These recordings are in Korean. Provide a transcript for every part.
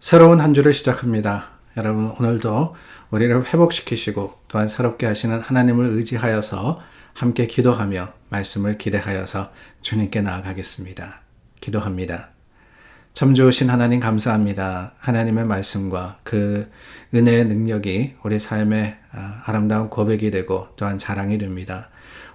새로운 한 주를 시작합니다. 여러분, 오늘도 우리를 회복시키시고 또한 새롭게 하시는 하나님을 의지하여서 함께 기도하며 말씀을 기대하여서 주님께 나아가겠습니다. 기도합니다. 참 좋으신 하나님 감사합니다. 하나님의 말씀과 그 은혜의 능력이 우리 삶의 아, 아름다운 고백이 되고 또한 자랑이 됩니다.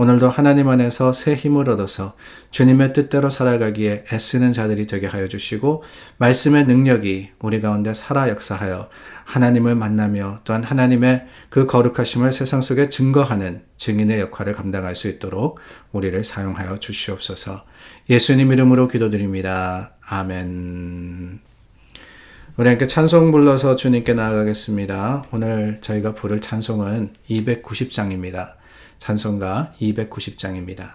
오늘도 하나님 안에서 새 힘을 얻어서 주님의 뜻대로 살아가기에 애쓰는 자들이 되게 하여 주시고 말씀의 능력이 우리 가운데 살아 역사하여 하나님을 만나며 또한 하나님의 그 거룩하심을 세상 속에 증거하는 증인의 역할을 감당할 수 있도록 우리를 사용하여 주시옵소서. 예수님 이름으로 기도드립니다. 아멘. 우리 함께 찬송 불러서 주님께 나아가겠습니다. 오늘 저희가 부를 찬송은 290장입니다. 찬송가 290장입니다.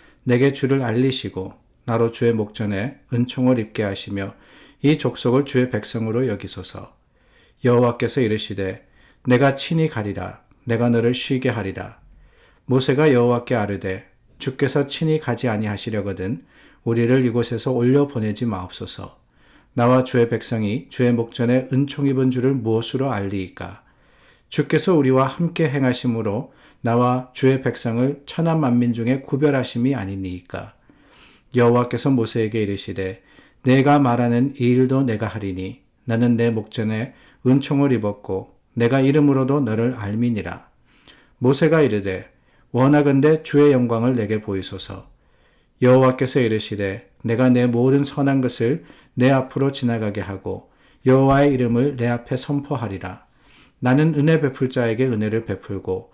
내게 주를 알리시고 나로 주의 목전에 은총을 입게 하시며 이 족속을 주의 백성으로 여기소서. 여호와께서 이르시되 내가 친히 가리라. 내가 너를 쉬게 하리라. 모세가 여호와께 아뢰되 주께서 친히 가지 아니하시려거든 우리를 이곳에서 올려 보내지 마옵소서. 나와 주의 백성이 주의 목전에 은총 입은 줄을 무엇으로 알리이까? 주께서 우리와 함께 행하심으로 나와 주의 백성을 천한 만민 중에 구별하심이 아니니이까. 여호와께서 모세에게 이르시되 내가 말하는 이 일도 내가 하리니 나는 내 목전에 은총을 입었고 내가 이름으로도 너를 알미니라. 모세가 이르되 원하건대 주의 영광을 내게 보이소서. 여호와께서 이르시되 내가 내 모든 선한 것을 내 앞으로 지나가게 하고 여호와의 이름을 내 앞에 선포하리라. 나는 은혜 베풀 자에게 은혜를 베풀고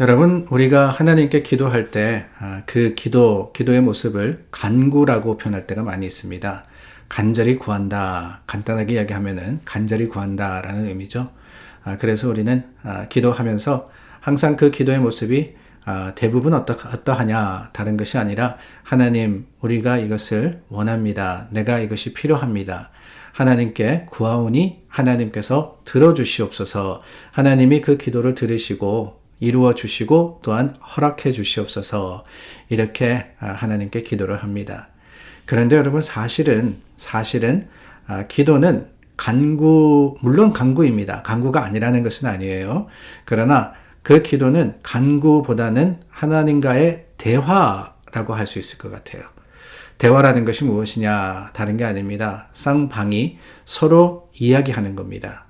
여러분, 우리가 하나님께 기도할 때, 아, 그 기도, 기도의 모습을 간구라고 표현할 때가 많이 있습니다. 간절히 구한다. 간단하게 이야기하면은 간절히 구한다 라는 의미죠. 아, 그래서 우리는 아, 기도하면서 항상 그 기도의 모습이 아, 대부분 어떠, 어떠하냐 다른 것이 아니라 하나님 우리가 이것을 원합니다. 내가 이것이 필요합니다. 하나님께 구하오니 하나님께서 들어주시옵소서 하나님이 그 기도를 들으시고 이루어 주시고 또한 허락해 주시옵소서 이렇게 아, 하나님께 기도를 합니다. 그런데 여러분 사실은 사실은 아, 기도는 간구 물론 간구입니다. 간구가 아니라는 것은 아니에요. 그러나 그 기도는 간구보다는 하나님과의 대화라고 할 수 있을 것 같아요. 대화라는 것이 무엇이냐? 다른 게 아닙니다. 쌍방이 서로 이야기하는 겁니다.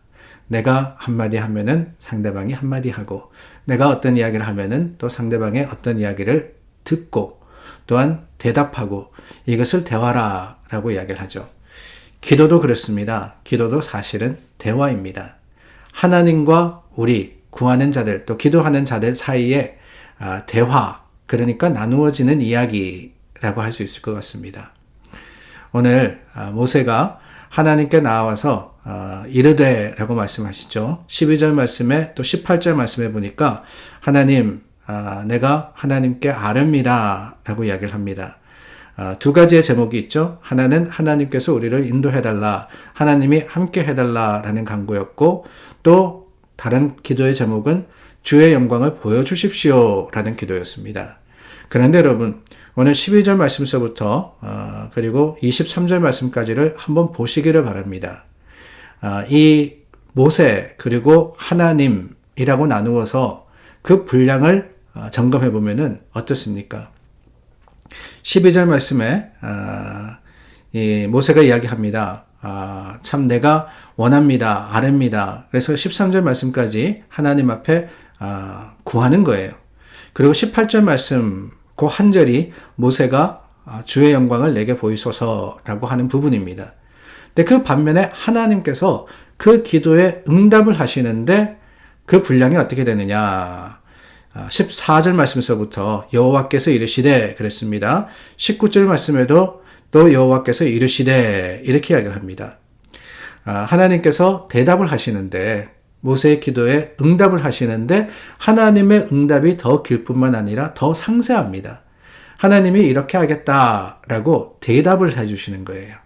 내가 한마디 하면은 상대방이 한마디 하고, 내가 어떤 이야기를 하면은 또 상대방의 어떤 이야기를 듣고, 또한 대답하고, 이것을 대화라 라고 이야기를 하죠. 기도도 그렇습니다. 기도도 사실은 대화입니다. 하나님과 우리, 구하는 자들 또 기도하는 자들 사이에 아, 대화 그러니까 나누어지는 이야기라고 할 수 있을 것 같습니다. 오늘 아, 모세가 하나님께 나와서 아, 이르되라고 말씀하시죠. 12절 말씀에 또 18절 말씀에 보니까 하나님 내가 하나님께 아릅니다라고 이야기를 합니다. 두 가지의 제목이 있죠. 하나는 하나님께서 우리를 인도해달라, 하나님이 함께 해달라라는 강구였고, 또 다른 기도의 제목은 주의 영광을 보여주십시오 라는 기도였습니다. 그런데 여러분, 오늘 12절 말씀서부터, 어, 그리고 23절 말씀까지를 한번 보시기를 바랍니다. 어, 이 모세, 그리고 하나님이라고 나누어서 그 분량을 어, 점검해 보면은 어떻습니까? 12절 말씀에, 어, 이 모세가 이야기합니다. 아, 참 내가 원합니다. 아릅니다. 그래서 13절 말씀까지 하나님 앞에 아, 구하는 거예요. 그리고 18절 말씀 그 한 절이 모세가 아, 주의 영광을 내게 보이소서라고 하는 부분입니다. 근데 그 반면에 하나님께서 그 기도에 응답을 하시는데 그 분량이 어떻게 되느냐? 14절 말씀에서부터 여호와께서 이르시되 그랬습니다. 19절 말씀에도 또 여호와께서 이르시되 이렇게 이야기를 합니다. 하나님께서 대답을 하시는데 모세의 기도에 응답을 하시는데 하나님의 응답이 더 길 뿐만 아니라 더 상세합니다. 하나님이 이렇게 하겠다라고 대답을 해주시는 거예요.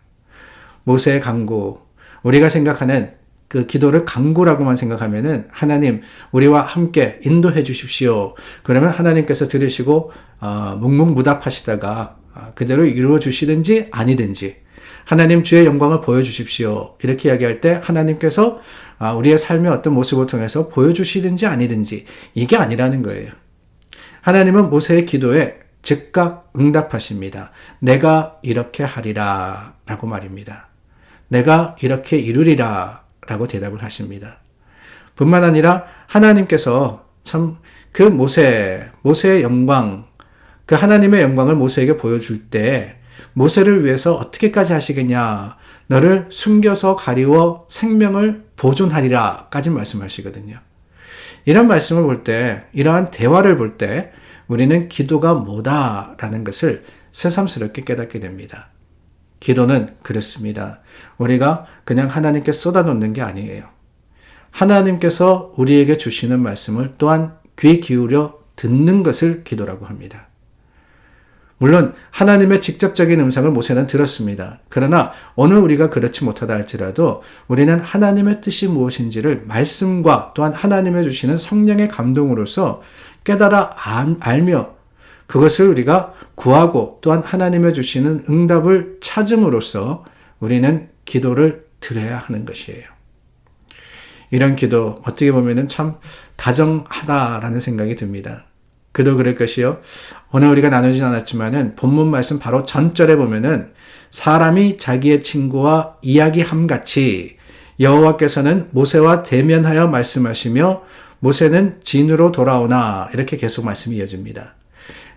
모세의 강구, 우리가 생각하는 그 기도를 강구라고만 생각하면은 하나님 우리와 함께 인도해 주십시오. 그러면 하나님께서 들으시고 어, 묵묵무답하시다가 어, 그대로 이루어 주시든지 아니든지 하나님 주의 영광을 보여 주십시오. 이렇게 이야기할 때 하나님께서 아, 우리의 삶의 어떤 모습을 통해서 보여 주시든지 아니든지 이게 아니라는 거예요. 하나님은 모세의 기도에 즉각 응답하십니다. 내가 이렇게 하리라 라고 말입니다. 내가 이렇게 이루리라 라고 대답을 하십니다. 뿐만 아니라 하나님께서 참 그 모세, 모세의 영광, 그 하나님의 영광을 모세에게 보여줄 때 모세를 위해서 어떻게까지 하시겠냐? 너를 숨겨서 가리워 생명을 보존하리라까지 말씀하시거든요. 이런 말씀을 볼 때, 이러한 대화를 볼 때, 우리는 기도가 뭐다라는 것을 새삼스럽게 깨닫게 됩니다. 기도는 그렇습니다. 우리가 그냥 하나님께 쏟아놓는 게 아니에요. 하나님께서 우리에게 주시는 말씀을 또한 귀 기울여 듣는 것을 기도라고 합니다. 물론 하나님의 직접적인 음성을 모세는 들었습니다. 그러나 오늘 우리가 그렇지 못하다 할지라도 우리는 하나님의 뜻이 무엇인지를 말씀과 또한 하나님의 주시는 성령의 감동으로서 깨달아 알며 그것을 우리가 구하고 또한 하나님의 주시는 응답을 찾음으로써 우리는 기도를 드려야 하는 것이에요. 이런 기도 어떻게 보면은 참 다정하다라는 생각이 듭니다. 그도 그럴 것이요. 오늘 우리가 나누진 않았지만은 본문 말씀 바로 전절에 보면은 사람이 자기의 친구와 이야기함 같이 여호와께서는 모세와 대면하여 말씀하시며 모세는 진으로 돌아오나 이렇게 계속 말씀이 이어집니다.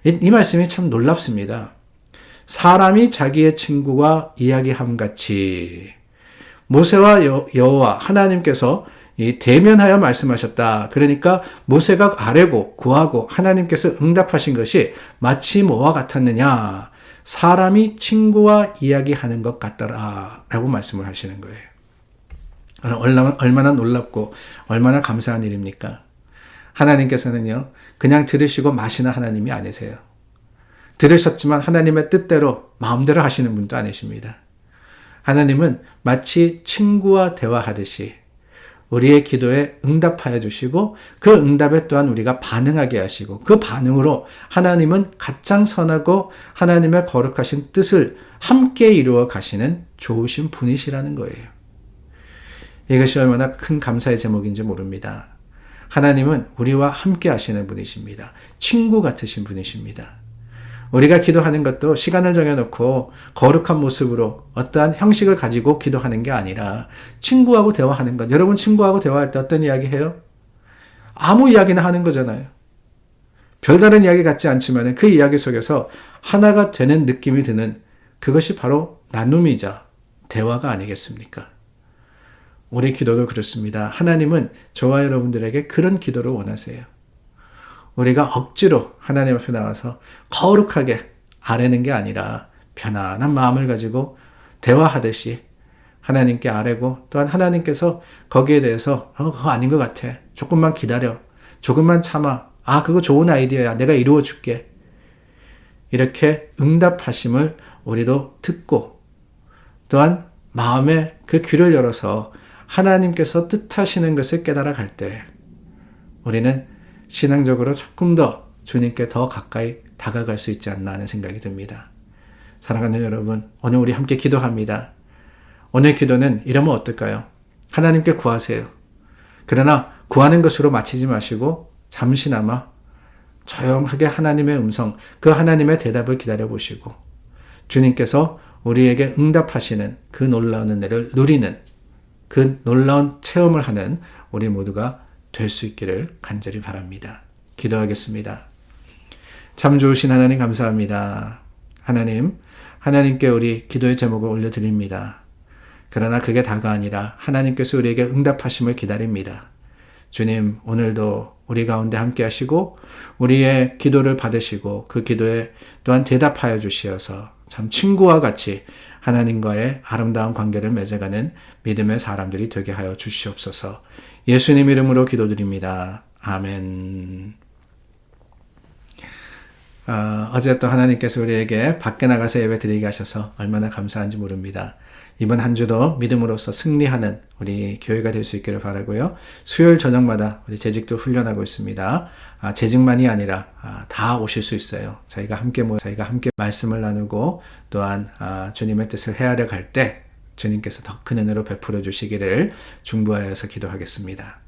이, 이 말씀이 참 놀랍습니다. 사람이 자기의 친구와 이야기함 같이 모세와 여, 여호와 하나님께서 이 대면하여 말씀하셨다. 그러니까 모세가 아뢰고 구하고 하나님께서 응답하신 것이 마치 뭐와 같았느냐? 사람이 친구와 이야기하는 것 같더라. 라고 말씀을 하시는 거예요. 얼마나 놀랍고 얼마나 감사한 일입니까? 하나님께서는요, 그냥 들으시고 마시는 하나님이 아니세요. 들으셨지만 하나님의 뜻대로 마음대로 하시는 분도 아니십니다. 하나님은 마치 친구와 대화하듯이 우리의 기도에 응답하여 주시고 그 응답에 또한 우리가 반응하게 하시고 그 반응으로 하나님은 가장 선하고 하나님의 거룩하신 뜻을 함께 이루어 가시는 좋으신 분이시라는 거예요. 이것이 얼마나 큰 감사의 제목인지 모릅니다. 하나님은 우리와 함께 하시는 분이십니다. 친구 같으신 분이십니다. 우리가 기도하는 것도 시간을 정해놓고 거룩한 모습으로 어떠한 형식을 가지고 기도하는 게 아니라 친구하고 대화하는 것. 여러분 친구하고 대화할 때 어떤 이야기 해요? 아무 이야기나 하는 거잖아요. 별다른 이야기 같지 않지만 그 이야기 속에서 하나가 되는 느낌이 드는 그것이 바로 나눔이자 대화가 아니겠습니까? 우리 기도도 그렇습니다. 하나님은 저와 여러분들에게 그런 기도를 원하세요. 우리가 억지로 하나님 앞에 나와서 거룩하게 아뢰는 게 아니라 편안한 마음을 가지고 대화하듯이 하나님께 아뢰고 또한 하나님께서 거기에 대해서 어, 그거 아닌 것 같아. 조금만 기다려. 조금만 참아. 아, 그거 좋은 아이디어야. 내가 이루어 줄게. 이렇게 응답하심을 우리도 듣고 또한 마음에 그 귀를 열어서 하나님께서 뜻하시는 것을 깨달아 갈 때 우리는 신앙적으로 조금 더 주님께 더 가까이 다가갈 수 있지 않나 하는 생각이 듭니다. 사랑하는 여러분, 오늘 우리 함께 기도합니다. 오늘 기도는 이러면 어떨까요? 하나님께 구하세요. 그러나 구하는 것으로 마치지 마시고 잠시나마 조용하게 하나님의 음성, 그 하나님의 대답을 기다려 보시고 주님께서 우리에게 응답하시는 그 놀라운 은혜를 누리는 그 놀라운 체험을 하는 우리 모두가 될 수 있기를 간절히 바랍니다. 기도하겠습니다. 참 좋으신 하나님 감사합니다. 하나님, 하나님께 우리 기도의 제목을 올려드립니다. 그러나 그게 다가 아니라 하나님께서 우리에게 응답하심을 기다립니다. 주님, 오늘도 우리 가운데 함께 하시고 우리의 기도를 받으시고 그 기도에 또한 대답하여 주시어서 참 친구와 같이 하나님과의 아름다운 관계를 맺어가는 믿음의 사람들이 되게 하여 주시옵소서. 예수님 이름으로 기도드립니다. 아멘. 어, 어제 또 하나님께서 우리에게 밖에 나가서 예배 드리게 하셔서 얼마나 감사한지 모릅니다. 이번 한 주도 믿음으로써 승리하는 우리 교회가 될 수 있기를 바라고요. 수요일 저녁마다 우리 재직도 훈련하고 있습니다. 아, 재직만이 아니라 아, 다 오실 수 있어요. 저희가 함께 모 저희가 함께 말씀을 나누고 또한 아, 주님의 뜻을 헤아려 갈 때 주님께서 더 큰 은혜로 베풀어 주시기를 중부하여서 기도하겠습니다.